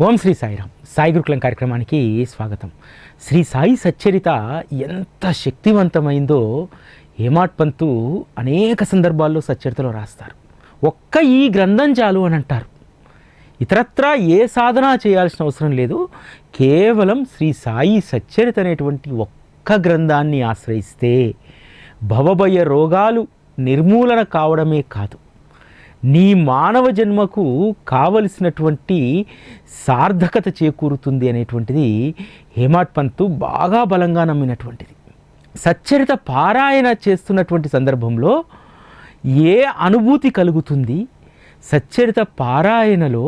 ఓం శ్రీ సాయిరామ్. సాయి గురుకులం కార్యక్రమానికి స్వాగతం. శ్రీ సాయి సచ్చరిత ఎంత శక్తివంతమైందో హేమాట్ పంతు అనేక సందర్భాల్లో సచ్చరితలో రాస్తారు. ఒక్క ఈ గ్రంథం చాలు అని అంటారు. ఇతరత్రా ఏ సాధన చేయాల్సిన అవసరం లేదు. కేవలం శ్రీ సాయి సచ్చరిత అనేటువంటి ఒక్క గ్రంథాన్ని ఆశ్రయిస్తే భవభయ రోగాలు నిర్మూలన కావడమే కాదు. నీ మానవ జన్మకు కావలసినటువంటి సార్థకత చేకూరుతుంది అనేటువంటిది హేమాట్ పంతు బాగా బలంగా నమ్మినటువంటిది. సచ్చరిత పారాయణ చేస్తున్నటువంటి సందర్భంలో ఏ అనుభూతి కలుగుతుంది? సచ్చరిత పారాయణలో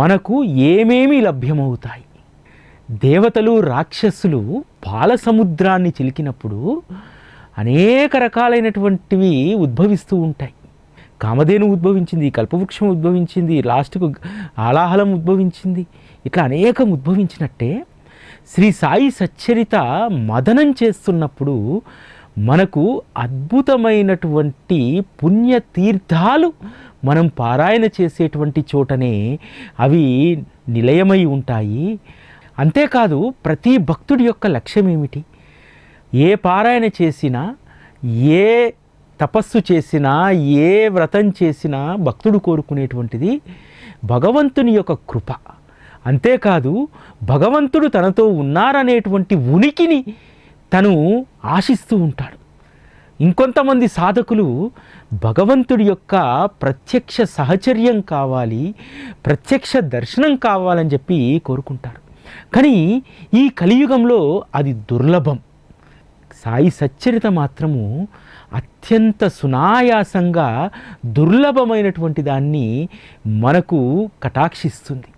మనకు ఏమేమి లభ్యమవుతాయి? దేవతలు రాక్షసులు పాల సముద్రాన్ని చిలికినప్పుడు అనేక రకాలైనటువంటివి ఉద్భవిస్తూ ఉంటాయి. కామధేను ఉద్భవించింది కల్పవృక్షం ఉద్భవించింది లాస్ట్కు ఆలాహలం ఉద్భవించింది. ఇట్లా అనేకం ఉద్భవించినట్టే శ్రీ సాయి సచ్చరిత మదనం చేస్తున్నప్పుడు మనకు అద్భుతమైనటువంటి పుణ్య తీర్థాలు మనం పారాయణ చేసేటువంటి చోటనే అవి నిలయమై ఉంటాయి. అంతేకాదు ప్రతి భక్తుడి యొక్క లక్ష్యం ఏమిటి ఏ పారాయణ చేసినా ఏ తపస్సు చేసినా ఏ వ్రతం చేసినా భక్తుడు కోరుకునేటువంటిది భగవంతుని యొక్క కృప. అంతేకాదు భగవంతుడు తనతో ఉన్నారనేటువంటి ఉనికిని తను ఆశిస్తూ ఉంటాడు. ఇంకొంతమంది సాధకులు భగవంతుడి యొక్క ప్రత్యక్ష సహచర్యం కావాలి ప్రత్యక్ష దర్శనం కావాలని చెప్పి కోరుకుంటారు. కానీ ఈ కలియుగంలో అది దుర్లభం. సాయి సచ్చరిత మాత్రము అత్యంత సునాయాసంగా దుర్లభమైనటువంటి దాన్ని మనకు కటాక్షిస్తుంది.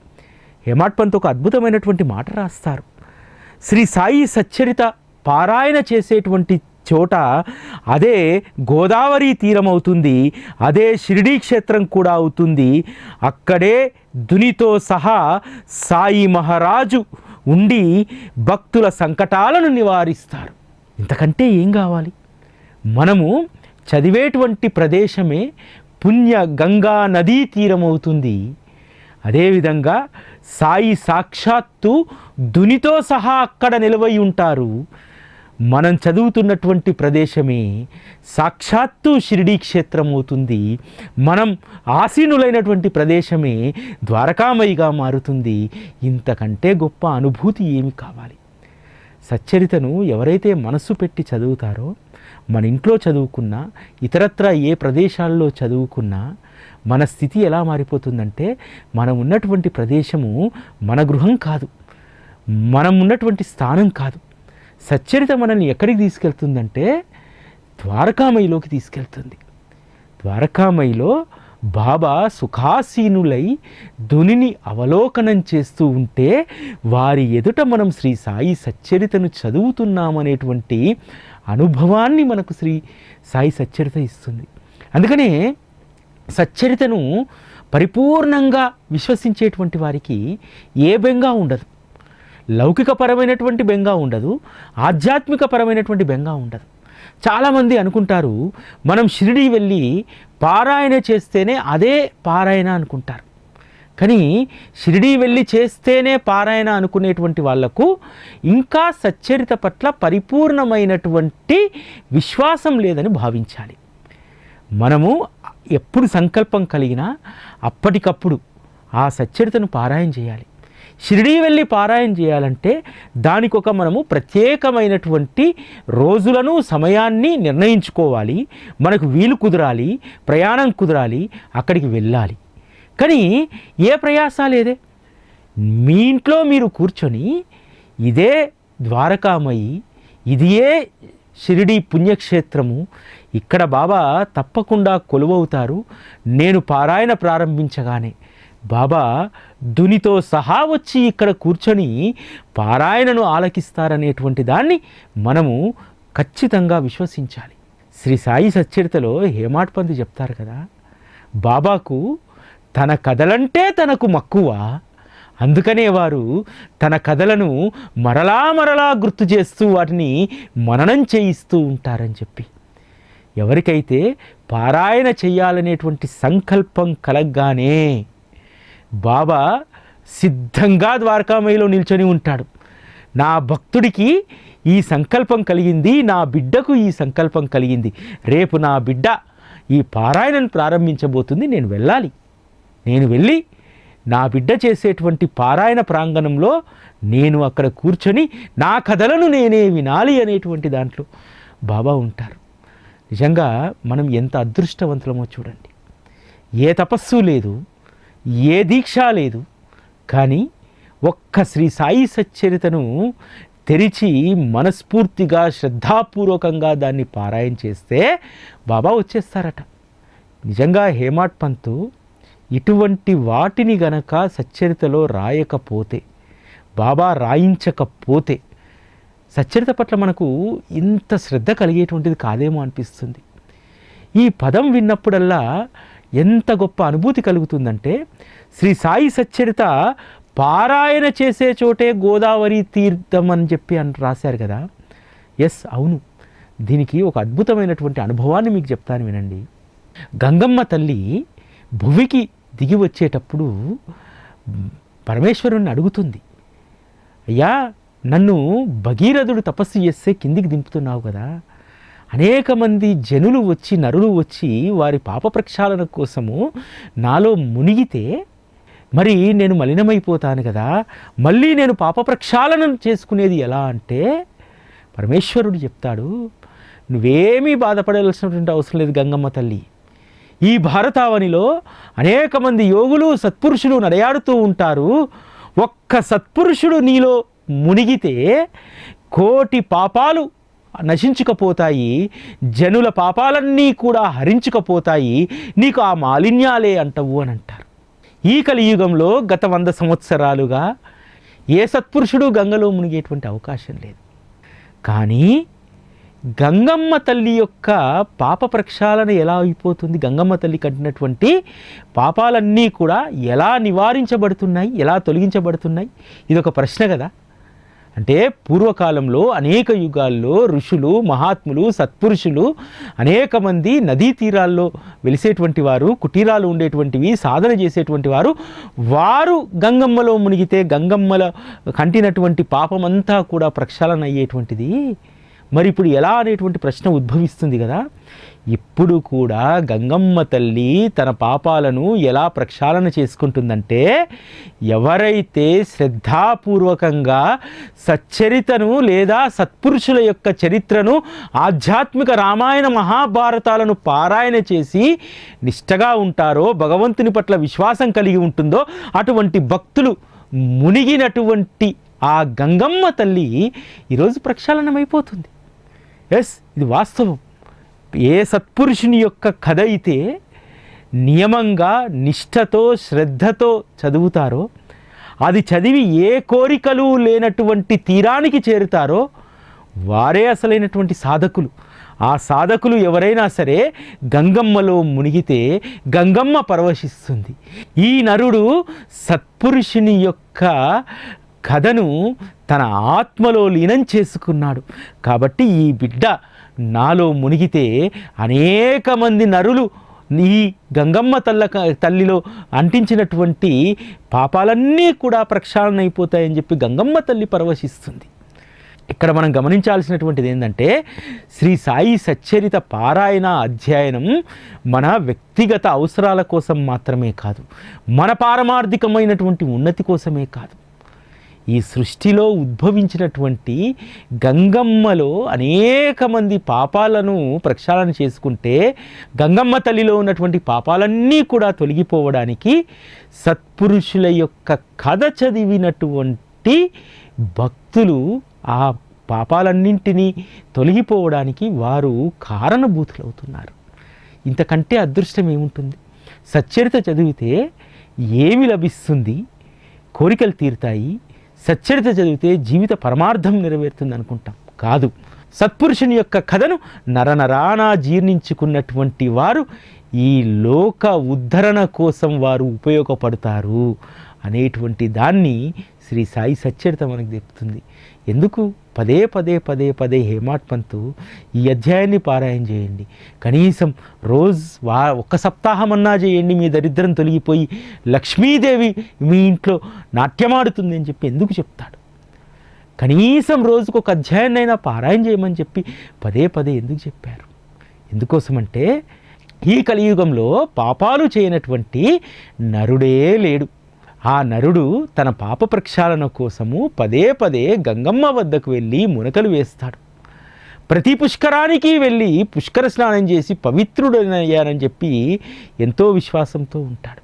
హేమాట్పంత్ ఒక అద్భుతమైనటువంటి మాట రాస్తారు. శ్రీ సాయి సచ్చరిత పారాయణ చేసేటువంటి చోట అదే గోదావరి తీరం అవుతుంది అదే షిరిడీ క్షేత్రం కూడా అవుతుంది అక్కడే దునితో సహా సాయి మహారాజు ఉండి భక్తుల సంకటాలను నివారిస్తారు. ఇంతకంటే ఏం కావాలి? మనము చదివేటువంటి ప్రదేశమే పుణ్య గంగా నదీ తీరం అవుతుంది అదేవిధంగా సాయి సాక్షాత్తు దునితో సహా అక్కడ నిలవై ఉంటారు. మనం చదువుతున్నటువంటి ప్రదేశమే సాక్షాత్తు షిరిడీ క్షేత్రం అవుతుంది మనం ఆసీనులైనటువంటి ప్రదేశమే ద్వారకామయిగా మారుతుంది. ఇంతకంటే గొప్ప అనుభూతి ఏమి కావాలి? సచ్చరితను ఎవరైతే మనస్సు పెట్టి చదువుతారో మన ఇంట్లో చదువుకున్నా ఇతరత్ర ఏ ప్రదేశాల్లో చదువుకున్నా మన స్థితి ఎలా మారిపోతుందంటే మనం ఉన్నటువంటి ప్రదేశము మన గృహం కాదు. మనం ఉన్నటువంటి స్థానం కాదు. సచ్చరిత మనల్ని ఎక్కడికి తీసుకెళ్తుందంటే ద్వారకామయిలోకి తీసుకెళ్తుంది. ద్వారకామయిలో బాబా సుఖాసీనులై ధునిని అవలోకనం చేస్తూ ఉంటే వారి ఎదుట మనం శ్రీ సాయి సచ్చరితను చదువుతున్నామనేటువంటి అనుభవాన్ని మనకు శ్రీ సాయి సచ్చరిత ఇస్తుంది. అందుకనే సచ్చరితను పరిపూర్ణంగా విశ్వసించేటువంటి వారికి ఏ బెంగా ఉండదు. లౌకికపరమైనటువంటి బెంగా ఉండదు. ఆధ్యాత్మికపరమైనటువంటి బెంగా ఉండదు. చాలామంది అనుకుంటారు మనం షిరిడి వెళ్ళి పారాయణ చేస్తేనే అదే పారాయణ అనుకుంటారు. కానీ షిరిడీ వెళ్ళి చేస్తేనే పారాయణ అనుకునేటువంటి వాళ్ళకు ఇంకా సచ్చరిత పట్ల పరిపూర్ణమైనటువంటి విశ్వాసం లేదని భావించాలి. మనము ఎప్పుడు సంకల్పం కలిగినా అప్పటికప్పుడు ఆ సచ్చరితను పారాయణ చేయాలి. షిరిడీ వెళ్ళి పారాయణ చేయాలంటే దానికొక మనము ప్రత్యేకమైనటువంటి రోజులను సమయాన్ని నిర్ణయించుకోవాలి. మనకు వీలు కుదరాలి ప్రయాణం కుదరాలి అక్కడికి వెళ్ళాలి. కానీ ఏ ప్రయాస లేదే. మీ ఇంట్లో మీరు కూర్చొని ఇదే ద్వారకామయి ఇదియే షిరిడి పుణ్యక్షేత్రము ఇక్కడ బాబా తప్పకుండా కొలువవుతారు నేను పారాయణ ప్రారంభించగానే. బాబా దునితో సహా వచ్చి ఇక్కడ కూర్చొని పారాయణను ఆలకిస్తారనేటువంటి దాన్ని మనము ఖచ్చితంగా విశ్వసించాలి. శ్రీ సాయి సచ్చరితలో హేమాట్ పంది చెప్తారు కదా బాబాకు తన కథలంటే తనకు మక్కువ. అందుకనే వారు తన కథలను మరలా మరలా గుర్తు చేస్తూ వాటిని మననం చేయిస్తూ ఉంటారని చెప్పి. ఎవరికైతే పారాయణ చేయాలనేటువంటి సంకల్పం కలగ్గానే బాబా సిద్ధంగా ద్వారకామయిలో నిల్చొని ఉంటాడు. నా భక్తుడికి ఈ సంకల్పం కలిగింది నా బిడ్డకు ఈ సంకల్పం కలిగింది. రేపు నా బిడ్డ ఈ పారాయణను ప్రారంభించబోతుంది నేను వెళ్ళాలి. నేను వెళ్ళి నా బిడ్డ చేసేటువంటి పారాయణ ప్రాంగణంలో నేను అక్కడ కూర్చొని నా కథలను నేనే వినాలి అనేటువంటి దాంట్లో బాబా ఉంటారు. నిజంగా మనం ఎంత అదృష్టవంతులమో చూడండి. ఏ తపస్సు లేదు ఏ దీక్ష లేదు కానీ ఒక్క శ్రీ సాయి సచ్చరితను తెరిచి మనస్ఫూర్తిగా శ్రద్ధాపూర్వకంగా దాన్ని పారాయణ చేస్తే బాబా వచ్చేస్తారట. నిజంగా హేమాట్ పంతు ఇటువంటి వాటిని గనక సచ్చరితలో రాయకపోతే బాబా రాయించకపోతే సచ్చరిత పట్ల మనకు ఇంత శ్రద్ధ కలిగేటువంటిది కాదేమో అనిపిస్తుంది. ఈ పదం విన్నప్పుడల్లా ఎంత గొప్ప అనుభూతి కలుగుతుందంటే శ్రీ సాయి సచ్చరిత పారాయణ చేసే చోటే గోదావరి తీర్థం అని చెప్పి అని రాశారు కదా. ఎస్ అవును. దీనికి ఒక అద్భుతమైనటువంటి అనుభవాన్ని మీకు చెప్తాను వినండి. గంగమ్మ తల్లి భువికి దిగి వచ్చేటప్పుడు పరమేశ్వరుణ్ణి అడుగుతుంది అయ్యా నన్ను భగీరథుడు తపస్సు చేస్తే కిందికి దింపుతున్నావు కదా. అనేక మంది జనులు వచ్చి నరులు వచ్చి వారి పాప ప్రక్షాళన కోసము నాలో మునిగితే మరి నేను మలినమైపోతాను కదా. మళ్ళీ నేను పాప ప్రక్షాళన చేసుకునేది ఎలా అంటే పరమేశ్వరుడు చెప్తాడు నువ్వేమీ బాధపడాల్సినటువంటి అవసరం లేదు గంగమ్మ తల్లి. ఈ భారతావనిలో అనేక మంది యోగులు సత్పురుషులు నడయాడుతూ ఉంటారు. ఒక్క సత్పురుషుడు నీలో మునిగితే కోటి పాపాలు నశించుకపోతాయి. జనుల పాపాలన్నీ కూడా హరించుకపోతాయి. నీకు ఆ మాలిన్యాలే అంటవు అని అంటారు. ఈ కలియుగంలో గత వంద సంవత్సరాలుగా ఏ సత్పురుషుడు గంగలో మునిగేటువంటి అవకాశం లేదు. కానీ గంగమ్మ తల్లి యొక్క పాప ప్రక్షాళన ఎలా అయిపోతుంది? గంగమ్మ తల్లి కట్టినటువంటి పాపాలన్నీ కూడా ఎలా నివారించబడుతున్నాయి? ఎలా తొలగించబడుతున్నాయి? ఇది ఒక ప్రశ్న కదా. అంటే పూర్వకాలంలో అనేక యుగాల్లో ఋషులు మహాత్ములు సత్పురుషులు అనేక మంది నదీ తీరాల్లో వెలిసేటువంటి వారు కుటీరాలు ఉండేటువంటివి సాధన చేసేటువంటి వారు. వారు గంగమ్మలో మునిగితే గంగమ్మల కంటినటువంటి పాపమంతా కూడా ప్రక్షాళన అయ్యేటువంటిది. మరి ఇప్పుడు ఎలా అనేటువంటి ప్రశ్న ఉద్భవిస్తుంది కదా? ఇప్పుడు కూడా గంగమ్మ తల్లి తన పాపాలను ఎలా ప్రక్షాళన చేసుకుంటుందంటే ఎవరైతే శ్రద్ధాపూర్వకంగా సచ్చరితను లేదా సత్పురుషుల యొక్క చరిత్రను ఆధ్యాత్మిక రామాయణ మహాభారతాలను పారాయణ చేసి నిష్టగా ఉంటారో భగవంతుని పట్ల విశ్వాసం కలిగి ఉంటుందో అటువంటి భక్తులు మునిగినటువంటి ఆ గంగమ్మ తల్లి ఈరోజు ప్రక్షాళనమైపోతుంది. ఎస్ ఇది వాస్తవం. ఏ సత్పురుషుని యొక్క కథ అయితే నియమంగా నిష్ఠతో శ్రద్ధతో చదువుతారో అది చదివి ఏ కోరికలు లేనటువంటి తీరానికి చేరుతారో వారే అసలైనటువంటి సాధకులు. ఆ సాధకులు ఎవరైనా సరే గంగమ్మలో మునిగితే గంగమ్మ పరవశిస్తుంది. ఈ నరుడు సత్పురుషుని యొక్క కథను తన ఆత్మలో లీనం చేసుకున్నాడు. కాబట్టి ఈ బిడ్డ నాలో మునిగితే అనేక మంది నరులు ఈ గంగమ్మ తల్ల తల్లిలో అంటించినటువంటి పాపాలన్నీ కూడా ప్రక్షాళన అయిపోతాయని చెప్పి గంగమ్మ తల్లి పరవశిస్తుంది. ఇక్కడ మనం గమనించాల్సినటువంటిది ఏంటంటే శ్రీ సాయి సచ్చరిత పారాయణ అధ్యయనం మన వ్యక్తిగత అవసరాల కోసం మాత్రమే కాదు మన పారమార్థికమైనటువంటి ఉన్నతి కోసమే కాదు. ఈ సృష్టిలో ఉద్భవించినటువంటి గంగమ్మలో అనేక మంది పాపాలను ప్రక్షాళన చేసుకుంటే గంగమ్మ తల్లిలో ఉన్నటువంటి పాపాలన్నీ కూడా తొలగిపోవడానికి సత్పురుషుల యొక్క కథ చదివినటువంటి భక్తులు ఆ పాపాలన్నింటినీ తొలగిపోవడానికి వారు కారణభూతులవుతున్నారు. ఇంతకంటే అదృష్టం ఏముంటుంది? సచ్చరిత చదివితే ఏమి లభిస్తుంది? కోరికలు తీరుతాయి. సచ్చరిత చదివితే జీవిత పరమార్థం నెరవేరుతుంది అనుకుంటాం. కాదు. సత్పురుషుని యొక్క కథను నరనరానా జీర్ణించుకున్నటువంటి వారు ఈ లోక ఉద్ధరణ కోసం వారు ఉపయోగపడతారు అనేటువంటి దాన్ని శ్రీ సాయి సచ్చరిత మనకు చెప్తుంది. ఎందుకు? పదే పదే పదే పదే హేమాట్ పంతు ఈ అధ్యాయాన్ని పారాయణ చేయండి. కనీసం రోజ్ వా ఒక్క సప్తాహమన్నా చేయండి మీ దరిద్రం తొలగిపోయి లక్ష్మీదేవి మీ ఇంట్లో నాట్యమాడుతుంది అని చెప్పి ఎందుకు చెప్తాడు? కనీసం రోజుకు ఒక అధ్యాయాన్నైనా పారాయణ చేయమని చెప్పి పదే పదే ఎందుకు చెప్పారు? ఎందుకోసమంటే ఈ కలియుగంలో పాపాలు చేయనటువంటి నరుడే లేడు. ఆ నరుడు తన పాప ప్రక్షాళన కోసము పదే పదే గంగమ్మ వద్దకు వెళ్ళి మునకలు వేస్తాడు. ప్రతి పుష్కరానికి వెళ్ళి పుష్కర స్నానం చేసి పవిత్రుడనయ్యానని చెప్పి ఎంతో విశ్వాసంతో ఉంటాడు.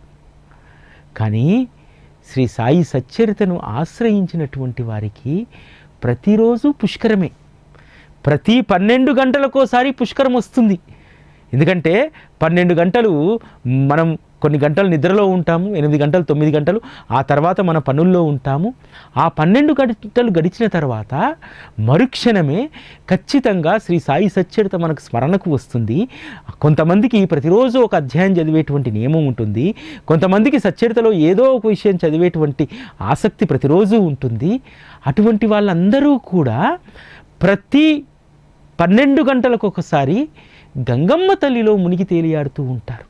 కానీ శ్రీ సాయి సచ్చరితను ఆశ్రయించినటువంటి వారికి ప్రతిరోజు పుష్కరమే. ప్రతి పన్నెండు గంటలకోసారి పుష్కరం వస్తుంది. ఎందుకంటే పన్నెండు గంటలు మనం కొన్ని గంటలు నిద్రలో ఉంటాము ఎనిమిది గంటలు తొమ్మిది గంటలు ఆ తర్వాత మన పనుల్లో ఉంటాము. ఆ పన్నెండు గంటలు గడిచిన తర్వాత మరుక్షణమే ఖచ్చితంగా శ్రీ సాయి సచ్చరిత మనకు స్మరణకు వస్తుంది. కొంతమందికి ప్రతిరోజు ఒక అధ్యాయం చదివేటువంటి నియమం ఉంటుంది. కొంతమందికి సచ్చరితలో ఏదో ఒక విషయం చదివేటువంటి ఆసక్తి ప్రతిరోజు ఉంటుంది. అటువంటి వాళ్ళందరూ కూడా ప్రతి పన్నెండు గంటలకు ఒకసారి గంగమ్మ తల్లిలో మునిగి తేలియాడుతూ ఉంటారు.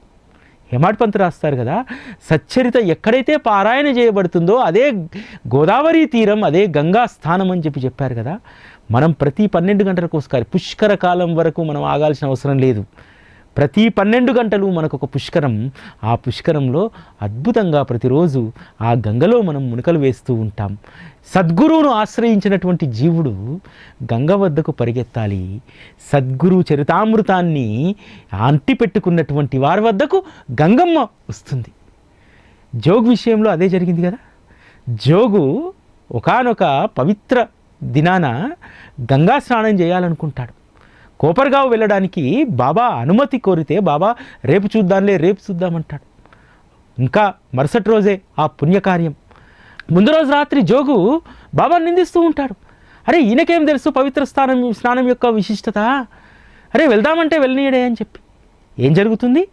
హేమాడ్ పంత్ రాస్తారు కదా సచ్చరిత ఎక్కడైతే పారాయణ చేయబడుతుందో అదే గోదావరి తీరం అదే గంగా స్థానం అని చెప్పి చెప్పారు కదా మనం ప్రతి పన్నెండు గంటలకు ఒకసారి పుష్కర కాలం వరకు మనం ఆగాల్సిన అవసరం లేదు. ప్రతి పన్నెండు గంటలు మనకు ఒక పుష్కరం. ఆ పుష్కరంలో అద్భుతంగా ప్రతిరోజు ఆ గంగలో మనం మునకలు వేస్తూ ఉంటాం. సద్గురువును ఆశ్రయించినటువంటి జీవుడు గంగ వద్దకు పరిగెత్తాలి. సద్గురు చరితామృతాన్ని అంటి పెట్టుకున్నటువంటి వారి వద్దకు గంగమ్మ వస్తుంది. జోగు విషయంలో అదే జరిగింది కదా? జోగు ఒకానొక పవిత్ర దినాన గంగా స్నానం చేయాలనుకుంటాడు. కోపర్గావ్ వెళ్ళడానికి బాబా అనుమతి కోరితే బాబా రేపు చూద్దాంలే రేపు చూద్దామంటాడు. ఇంకా మరుసటి రోజే ఆ పుణ్యకార్యం. ముందు రోజు రాత్రి జోగు బాబా నిందిస్తూ ఉంటాడు. అరే ఈయనకేం తెలుసు పవిత్ర స్థానం స్నానం యొక్క విశిష్టత? అరే వెళ్దామంటే వెళ్ళనీయడే అని చెప్పి. ఏం జరుగుతుంది?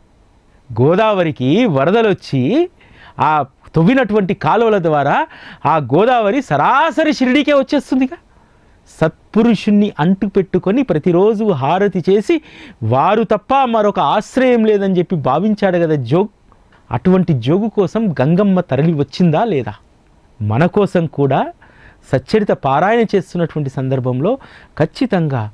గోదావరికి వరదలు వచ్చి ఆ తవ్వినటువంటి కాలువల ద్వారా ఆ గోదావరి సరాసరి షిరిడీకే వచ్చేస్తుందిగా. సత్పురుషుణ్ణి అంటు పెట్టుకొని ప్రతిరోజు హారతి చేసి వారు తప్ప మరొక ఆశ్రయం లేదని చెప్పి భావించాడు కదా జోగ్. అటువంటి జోగు కోసం గంగమ్మ తరలి వచ్చిందా లేదా? మన కోసం కూడా సచ్చరిత పారాయణ చేస్తున్నటువంటి సందర్భంలో ఖచ్చితంగా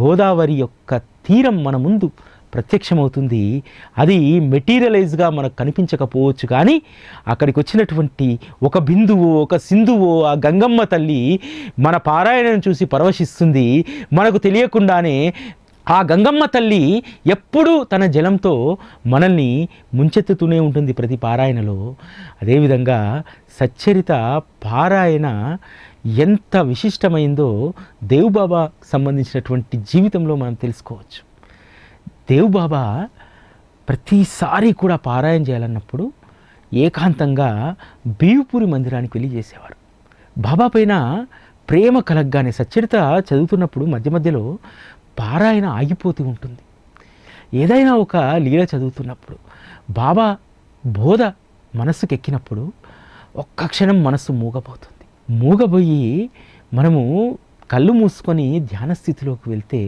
గోదావరి యొక్క తీరం మన ముందు. ప్రత్యక్షమవుతుంది. అది మెటీరియలైజ్గా మనకు కనిపించకపోవచ్చు. కానీ అక్కడికి వచ్చినటువంటి ఒక బిందువు ఒక సింధువు ఆ గంగమ్మ తల్లి మన పారాయణను చూసి పరవశిస్తుంది. మనకు తెలియకుండానే ఆ గంగమ్మ తల్లి ఎప్పుడూ తన జలంతో మనల్ని ముంచెత్తుతూనే ఉంటుంది ప్రతి పారాయణలో. అదేవిధంగా సచ్చరిత పారాయణ ఎంత విశిష్టమైందో దేవుబాబా సంబంధించినటువంటి జీవితంలో మనం తెలుసుకోవచ్చు. దేవుబాబా ప్రతిసారి కూడా పారాయణ చేయాలన్నప్పుడు ఏకాంతంగా బీవుపూరి మందిరానికి వెళ్ళి చేసేవారు. బాబా పైన ప్రేమ కలగ్గానే సచ్చరిత చదువుతున్నప్పుడు మధ్య మధ్యలో పారాయణ ఆగిపోతూ ఉంటుంది. ఏదైనా ఒక లీల చదువుతున్నప్పుడు బాబా బోధ మనస్సుకు ఎక్కినప్పుడు ఒక్క క్షణం మనస్సు మూగపోతుంది మూగబోయి మనము కళ్ళు మూసుకొని ధ్యాన స్థితిలోకి వెళ్తే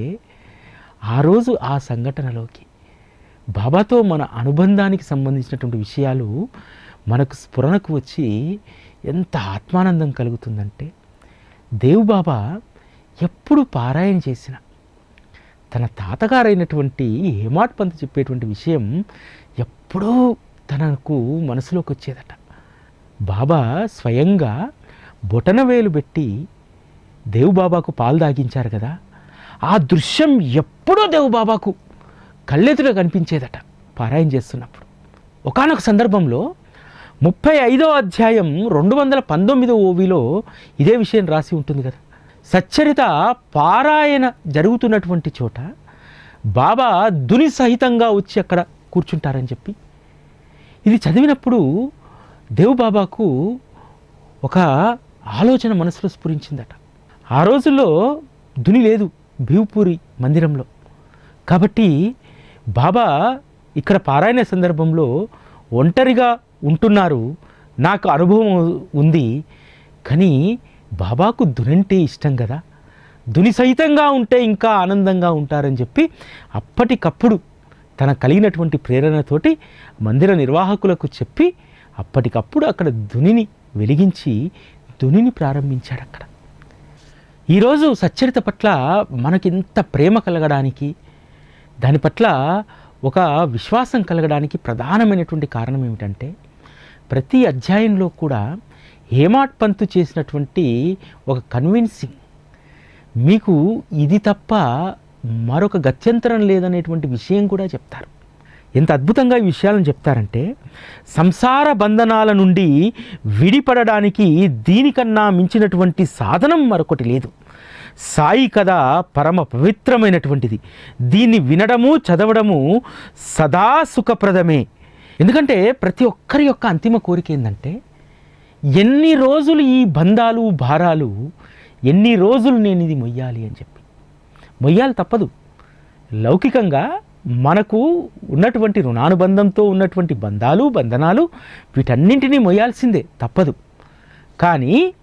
ఆ రోజు ఆ సంఘటనలోకి. బాబాతో మన అనుబంధానికి సంబంధించినటువంటి విషయాలు మనకు స్ఫురణకు వచ్చి ఎంత ఆత్మానందం కలుగుతుందంటే దేవుబాబా ఎప్పుడు పారాయణ చేసిన తన తాతగారైనటువంటి హేమాట్ పంత్ చెప్పేటువంటి విషయం ఎప్పుడూ తనకు మనసులోకి వచ్చేదట. బాబా స్వయంగా బొటనవేలు పెట్టి దేవుబాబాకు పాలు దాగించారు కదా ఆ దృశ్యం ఎప్పుడూ దేవుబాబాకు కళ్ళెదురుగా కనిపించేదట పారాయణ చేస్తున్నప్పుడు. ఒకానొక సందర్భంలో ముప్పై ఐదో అధ్యాయం రెండు వందల పంతొమ్మిదో ఓవిలో ఇదే విషయం రాసి ఉంటుంది కదా. సచ్చరిత పారాయణ జరుగుతున్నటువంటి చోట బాబా దుని సహితంగా వచ్చి అక్కడ కూర్చుంటారని చెప్పి. ఇది చదివినప్పుడు దేవుబాబాకు ఒక ఆలోచన మనసులో స్ఫురించిందట. ఆ రోజుల్లో దుని లేదు. భీవ్పూరి మందిరంలో. కాబట్టి బాబా ఇక్కడ పారాయణ సందర్భంలో ఒంటరిగా ఉంటున్నారు. నాకు అనుభవం ఉంది. కానీ బాబాకు దునంటే ఇష్టం కదా. దుని సహితంగా ఉంటే ఇంకా ఆనందంగా ఉంటారని చెప్పి అప్పటికప్పుడు తన కలిగినటువంటి ప్రేరణతోటి మందిర నిర్వాహకులకు చెప్పి అప్పటికప్పుడు అక్కడ దునిని వెలిగించి దునిని ప్రారంభించాడు అక్కడ ఈరోజు సచ్చరిత పట్ల మనకింత ప్రేమ కలగడానికి దాని పట్ల ఒక విశ్వాసం కలగడానికి ప్రధానమైనటువంటి కారణం ఏమిటంటే ప్రతి అధ్యాయంలో కూడా హేమాట్ పంతు చేసినటువంటి ఒక కన్విన్సింగ్. మీకు ఇది తప్ప మరొక గత్యంతరం లేదనేటువంటి విషయం కూడా చెప్తారు. ఎంత అద్భుతంగా ఈ విషయాలను చెప్తారంటే సంసార బంధనాల నుండి విడిపడడానికి దీనికన్నా మించినటువంటి సాధనం మరొకటి లేదు. సాయి కథ పరమ పవిత్రమైనటువంటిది. దీన్ని వినడము చదవడము సదా సుఖప్రదమే. ఎందుకంటే ప్రతి ఒక్కరి యొక్క అంతిమ కోరిక ఏంటంటే ఎన్ని రోజులు ఈ బంధాలు భారాలు ఎన్ని రోజులు నేను ఇది మొయ్యాలి అని చెప్పి. మొయ్యాలి తప్పదు. లౌకికంగా మనకు ఉన్నటువంటి రుణానుబంధంతో ఉన్నటువంటి బంధాలు బంధనాలు వీటన్నింటినీ మొయ్యాల్సిందే తప్పదు. కానీ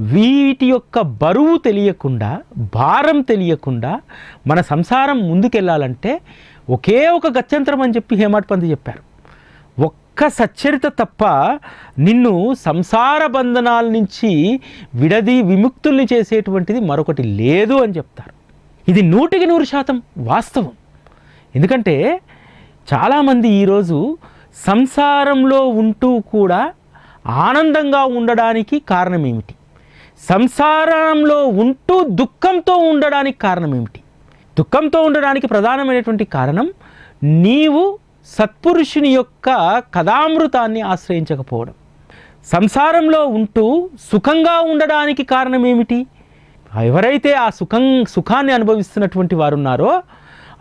వీటి యొక్క బరువు తెలియకుండా భారం తెలియకుండా మన సంసారం ముందుకెళ్ళాలంటే ఒకే ఒక గత్యంతరం అని చెప్పి హేమాట్ పంత్ చెప్పారు. ఒక్క సచ్చరిత తప్ప నిన్ను సంసార బంధనాల నుంచి విడది విముక్తుల్ని చేసేటువంటిది మరొకటి లేదు అని చెప్తారు. ఇది నూటికి నూరు శాతం వాస్తవం. ఎందుకంటే చాలామంది ఈరోజు సంసారంలో ఉంటూ కూడా ఆనందంగా ఉండడానికి కారణం ఏమిటి సంసారంలో ఉంటూ దుఃఖంతో ఉండడానికి కారణం ఏమిటి దుఃఖంతో ఉండడానికి ప్రధానమైనటువంటి కారణం నీవు సత్పురుషుని యొక్క కథామృతాన్ని ఆశ్రయించకపోవడం. సంసారంలో ఉంటూ సుఖంగా ఉండడానికి కారణం ఏమిటి ఎవరైతే ఆ సుఖం సుఖాన్ని అనుభవిస్తున్నటువంటి వారున్నారో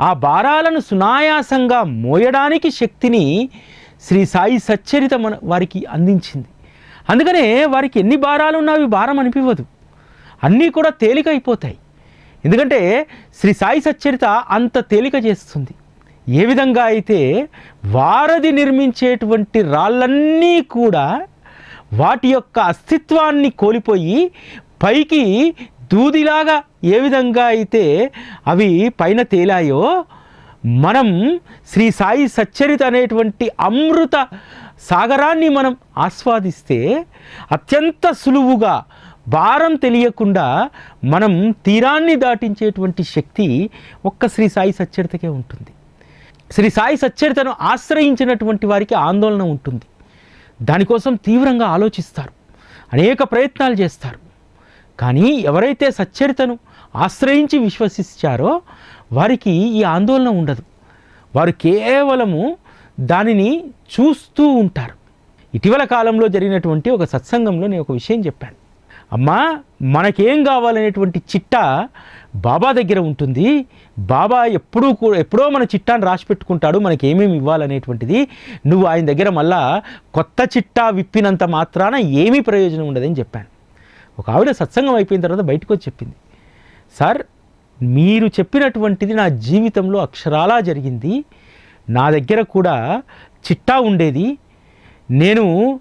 ఆ భారాలను సునాయాసంగా మోయడానికి శక్తిని శ్రీ సాయి సచ్చరిత మన వారికి అందించింది. అందుకనే వారికి ఎన్ని భారాలు ఉన్నా అవి భారం అనిపించదు అన్నీ కూడా తేలిక అయిపోతాయి ఎందుకంటే శ్రీ సాయి సచ్చరిత అంత తేలిక చేస్తుంది. ఏ విధంగా అయితే వారధి నిర్మించేటువంటి రాళ్ళన్నీ కూడా వాటి యొక్క అస్తిత్వాన్ని కోల్పోయి పైకి దూదిలాగా ఏ విధంగా అయితే అవి పైన తేలాయో మనం శ్రీ సాయి సచ్చరిత అనేటువంటి అమృత సాగరాన్ని మనం ఆస్వాదిస్తే అత్యంత సులువుగా భారం తెలియకుండా మనం తీరాన్ని దాటించేటువంటి శక్తి ఒక్క శ్రీ సాయి సచ్చరితకే ఉంటుంది. శ్రీ సాయి సచ్చరితను ఆశ్రయించినటువంటి వారికి ఆందోళన ఉంటుంది. దానికోసం తీవ్రంగా ఆలోచిస్తారు. అనేక ప్రయత్నాలు చేస్తారు. కానీ ఎవరైతే సచ్చరితను ఆశ్రయించి విశ్వసిస్తారో వారికి ఈ ఆందోళన ఉండదు. వారు కేవలము దానిని చూస్తూ ఉంటారు. ఇటీవల కాలంలో జరిగినటువంటి ఒక సత్సంగంలో నేను ఒక విషయం చెప్పాను. అమ్మా మనకేం కావాలనేటువంటి చిట్టా బాబా దగ్గర ఉంటుంది. బాబా ఎప్పుడూ కూడా ఎప్పుడో మన చిట్టాను రాసి పెట్టుకుంటాడు మనకి ఏమేమి ఇవ్వాలనేటువంటిది. నువ్వు ఆయన దగ్గర మళ్ళా కొత్త చిట్టా విప్పినంత మాత్రాన ఏమీ ప్రయోజనం ఉండదని చెప్పాను. ఒక ఆవిడ సత్సంగం అయిపోయిన తర్వాత బయటకు వచ్చి చెప్పింది సార్ మీరు చెప్పినటువంటిది నా జీవితంలో అక్షరాలా జరిగింది. నా దగ్గర కూడా చిట్టా ఉండేది. నేను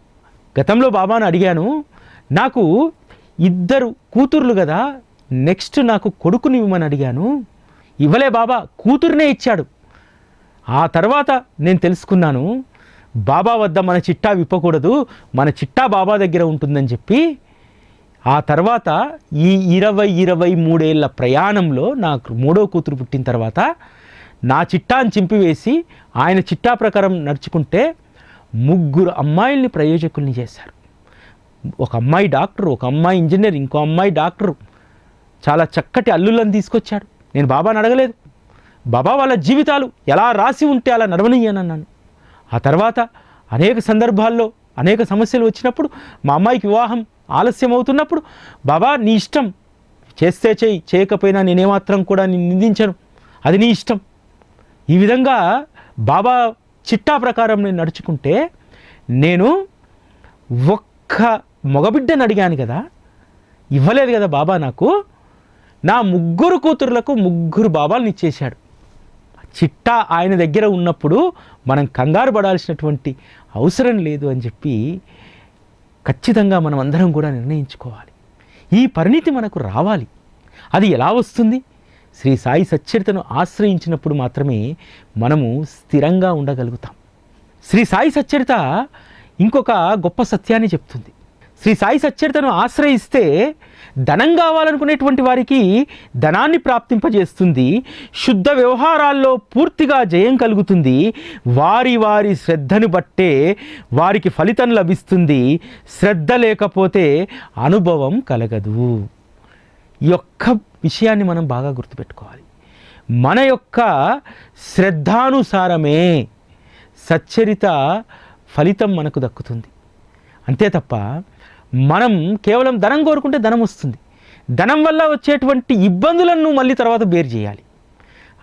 గతంలో బాబాను అడిగాను. నాకు ఇద్దరు కూతుర్లు కదా నెక్స్ట్ నాకు కొడుకుని ఇవ్వమని అడిగాను. ఇవ్వలే బాబా కూతురునే ఇచ్చాడు. ఆ తర్వాత నేను తెలుసుకున్నాను బాబా వద్ద మన చిట్టా విప్పకూడదు మన చిట్టా బాబా దగ్గర ఉంటుందని చెప్పి ఆ తర్వాత ఈ ఇరవై ఇరవై మూడేళ్ళ ప్రయాణంలో నాకు మూడో కూతురు పుట్టిన తర్వాత నా చిట్టాను చింపివేసి ఆయన చిట్టా ప్రకారం నడుచుకుంటే ముగ్గురు అమ్మాయిల్ని ప్రయోజకుల్ని చేశారు. ఒక అమ్మాయి డాక్టర్ ఒక అమ్మాయి ఇంజనీర్ ఇంకో అమ్మాయి డాక్టరు చాలా చక్కటి అల్లులను తీసుకొచ్చాడు. నేను బాబాని అడగలేదు. బాబా వాళ్ళ జీవితాలు ఎలా రాసి ఉంటే అలా నడవనియ్యనన్నాను. ఆ తర్వాత అనేక సందర్భాల్లో అనేక సమస్యలు వచ్చినప్పుడు మా అమ్మాయికి వివాహం ఆలస్యం అవుతున్నప్పుడు బాబా నీ ఇష్టం. చేస్తే చేయి చేయకపోయినా నేనేమాత్రం కూడా నిన్ను నిందించను. అది నీ ఇష్టం. ఈ విధంగా బాబా చిట్టా ప్రకారం నేను నడుచుకుంటే నేను ఒక్క మగబిడ్డను అడిగాను కదా ఇవ్వలేదు కదా బాబా నాకు నా ముగ్గురు కూతురులకు ముగ్గురు బాబాలను ఇచ్చేశాడు. చిట్టా ఆయన దగ్గర ఉన్నప్పుడు మనం కంగారు పడాల్సినటువంటి అవసరం లేదు అని చెప్పి ఖచ్చితంగా మనం అందరం కూడా నిర్ణయించుకోవాలి. ఈ పరిణితి మనకు రావాలి. అది ఎలా వస్తుంది? శ్రీ సాయి సచ్చరితను ఆశ్రయించినప్పుడు మాత్రమే మనము స్థిరంగా ఉండగలుగుతాం. శ్రీ సాయి సచ్చరిత ఇంకొక గొప్ప సత్యాన్ని చెప్తుంది. శ్రీ సాయి సచ్చరితను ఆశ్రయిస్తే ధనం కావాలనుకునేటువంటి వారికి ధనాన్ని ప్రాప్తింపజేస్తుంది శుద్ధ వ్యవహారాల్లో పూర్తిగా జయం కలుగుతుంది వారి వారి శ్రద్ధను బట్టే వారికి ఫలితం లభిస్తుంది శ్రద్ధ లేకపోతే అనుభవం కలగదు. ఈ యొక్క విషయాన్ని మనం బాగా గుర్తుపెట్టుకోవాలి. మన యొక్క శ్రద్ధానుసారమే సచ్చరిత ఫలితం మనకు దక్కుతుంది. అంతే తప్ప మనం కేవలం ధనం కోరుకుంటే ధనం వస్తుంది. ధనం వల్ల వచ్చేటువంటి ఇబ్బందులను మళ్ళీ తర్వాత బేర్ చేయాలి.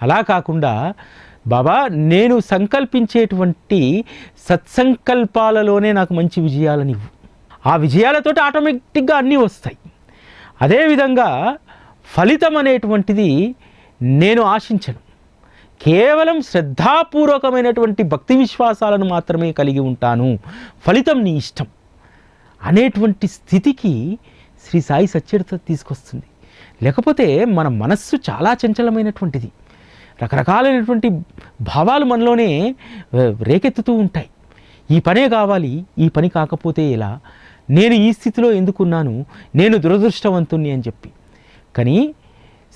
అలా కాకుండా బాబా నేను సంకల్పించేటువంటి సత్సంకల్పాలలోనే నాకు మంచి విజయాలని ఇవ్వు. ఆ విజయాలతో ఆటోమేటిక్గా అన్నీ వస్తాయి. అదేవిధంగా ఫలితం అనేటువంటిది నేను ఆశించను. కేవలం శ్రద్ధాపూర్వకమైనటువంటి భక్తి విశ్వాసాలను మాత్రమే కలిగి ఉంటాను. ఫలితం నీ ఇష్టం. అనేటువంటి స్థితికి శ్రీ సాయి సచ్చరిత తీసుకొస్తుంది. లేకపోతే మన మనస్సు చాలా చంచలమైనటువంటిది. రకరకాలైనటువంటి భావాలు మనలోనే రేకెత్తుతూ ఉంటాయి. ఈ పనే కావాలి ఈ పని కాకపోతే ఎలా? నేను ఈ స్థితిలో ఎందుకున్నాను? నేను దురదృష్టవంతుణ్ణి అని చెప్పి. కానీ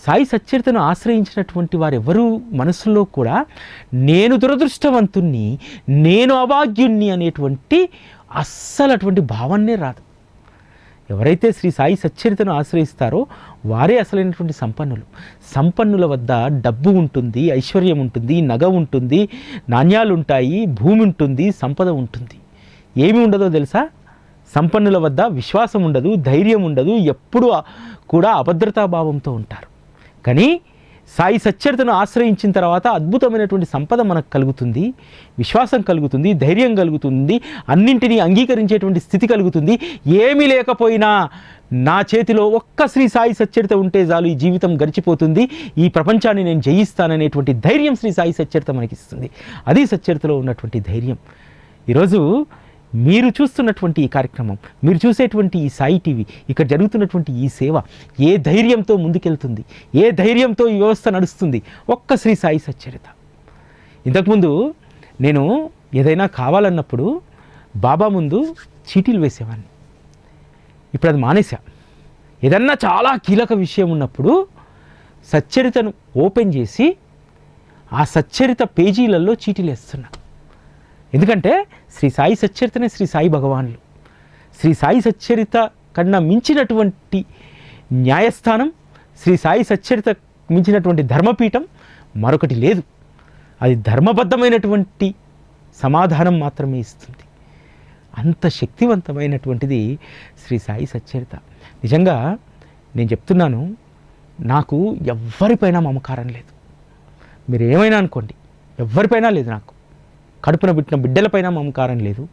సాయి సచ్చరితను ఆశ్రయించినటువంటి వారెవరూ మనసులో కూడా నేను దురదృష్టవంతుణ్ణి నేను అభాగ్యుణ్ణి అనేటువంటి అస్సలు అటువంటి భావన్నే రాదు. ఎవరైతే శ్రీ సాయి సచ్చరితను ఆశ్రయిస్తారో వారే అసలైనటువంటి సంపన్నులు. సంపన్నుల వద్ద డబ్బు ఉంటుంది ఐశ్వర్యం ఉంటుంది నగ ఉంటుంది నాణ్యాలు ఉంటాయి భూమి ఉంటుంది సంపద ఉంటుంది. ఏమి ఉండదో తెలుసా? సంపన్నుల వద్ద విశ్వాసం ఉండదు ధైర్యం ఉండదు ఎప్పుడూ కూడా అభద్రతాభావంతో ఉంటారు. కానీ సాయి సచ్చరితను ఆశ్రయించిన తర్వాత అద్భుతమైనటువంటి సంపద మనకు కలుగుతుంది విశ్వాసం కలుగుతుంది ధైర్యం కలుగుతుంది అన్నింటినీ అంగీకరించేటువంటి స్థితి కలుగుతుంది. ఏమీ లేకపోయినా నా చేతిలో ఒక్క శ్రీ సాయి సచ్చరిత ఉంటే చాలు ఈ జీవితం గడిచిపోతుంది. ఈ ప్రపంచాన్ని నేను జయిస్తాననేటువంటి ధైర్యం శ్రీ సాయి సచ్చరిత మనకి ఇస్తుంది అది సచ్చరితలో ఉన్నటువంటి ధైర్యం. ఈరోజు మీరు చూస్తున్నటువంటి ఈ కార్యక్రమం మీరు చూసేటువంటి ఈ సాయి టీవీ ఇక్కడ జరుగుతున్నటువంటి ఈ సేవ ఏ ధైర్యంతో ముందుకెళ్తుంది ఏ ధైర్యంతో ఈ వ్యవస్థ నడుస్తుంది ఒక్క శ్రీ సాయి సచ్చరిత. ఇంతకుముందు నేను ఏదైనా కావాలన్నప్పుడు బాబా ముందు చీటీలు వేసేవాడిని ఇప్పుడు అది మానేశా. ఏదన్నా చాలా కీలక విషయం ఉన్నప్పుడు సచ్చరితను ఓపెన్ చేసి ఆ సచ్చరిత పేజీలలో చీటీలు వేస్తున్నా. ఎందుకంటే శ్రీ సాయి సచ్చరితనే శ్రీ సాయి భగవాన్లు. శ్రీ సాయి సచ్చరిత కన్నా మించినటువంటి న్యాయస్థానం శ్రీ సాయి సచ్చరిత మించినటువంటి ధర్మపీఠం మరొకటి లేదు. అది ధర్మబద్ధమైనటువంటి సమాధానం మాత్రమే ఇస్తుంది. అంత శక్తివంతమైనటువంటిది శ్రీ సాయి సచ్చరిత. నిజంగా నేను చెప్తున్నాను నాకు ఎవ్వరిపైన మమకారం లేదు. మీరు ఏమైనా అనుకోండి ఎవరిపైనా లేదు నాకు. కడుపున పుట్టిన బిడ్డలపైన మమకారం లేదు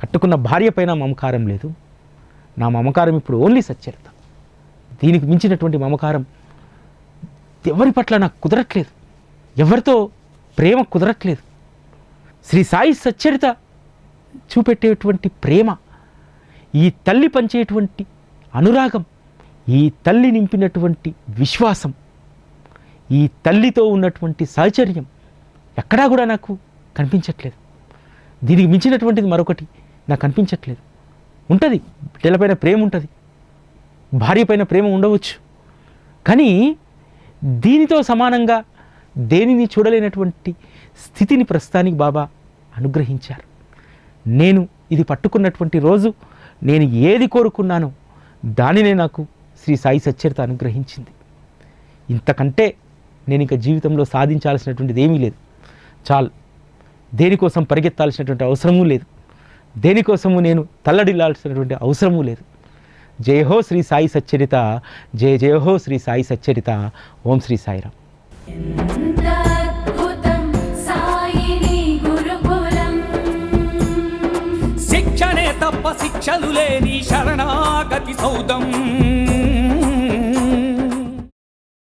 కట్టుకున్న భార్య పైన మమకారం లేదు. నా మమకారం ఇప్పుడు ఓన్లీ సచ్చరిత. దీనికి మించినటువంటి మమకారం ఎవరి పట్ల నాకు కుదరట్లేదు. ఎవరితో ప్రేమ కుదరట్లేదు. శ్రీ సాయి సచ్చరిత చూపెట్టేటువంటి ప్రేమ ఈ తల్లి పంచేటువంటి అనురాగం ఈ తల్లి నింపినటువంటి విశ్వాసం ఈ తల్లితో ఉన్నటువంటి సహచర్యం ఎక్కడా కూడా నాకు కనిపించట్లేదు. దీనికి మించినటువంటిది మరొకటి నాకు కనిపించట్లేదు. ఉంటుంది. పిల్లలపైన ప్రేమ ఉంటుంది. భార్య పైన ప్రేమ ఉండవచ్చు. కానీ దీనితో సమానంగా దేనిని చూడలేనటువంటి స్థితిని ప్రస్తుతానికి బాబా అనుగ్రహించారు. నేను ఇది పట్టుకున్నటువంటి రోజు నేను ఏది కోరుకున్నానో దానినే నాకు శ్రీ సాయి సచ్చరిత అనుగ్రహించింది. ఇంతకంటే నేను ఇంకా జీవితంలో సాధించాల్సినటువంటిది ఏమీ లేదు. చాలు. దేనికోసం పరిగెత్తాల్సినటువంటి అవసరమూ లేదు. దేనికోసము నేను తల్లడిల్లాల్సినటువంటి అవసరమూ లేదు. జయ హో శ్రీ సాయి సచ్చరిత జయ జయ హో శ్రీ సాయి సచ్చరిత ఓం శ్రీ సాయిరామ్ శిక్షణే తప్ప శిక్షలు లేని శరణాగతి సౌదం.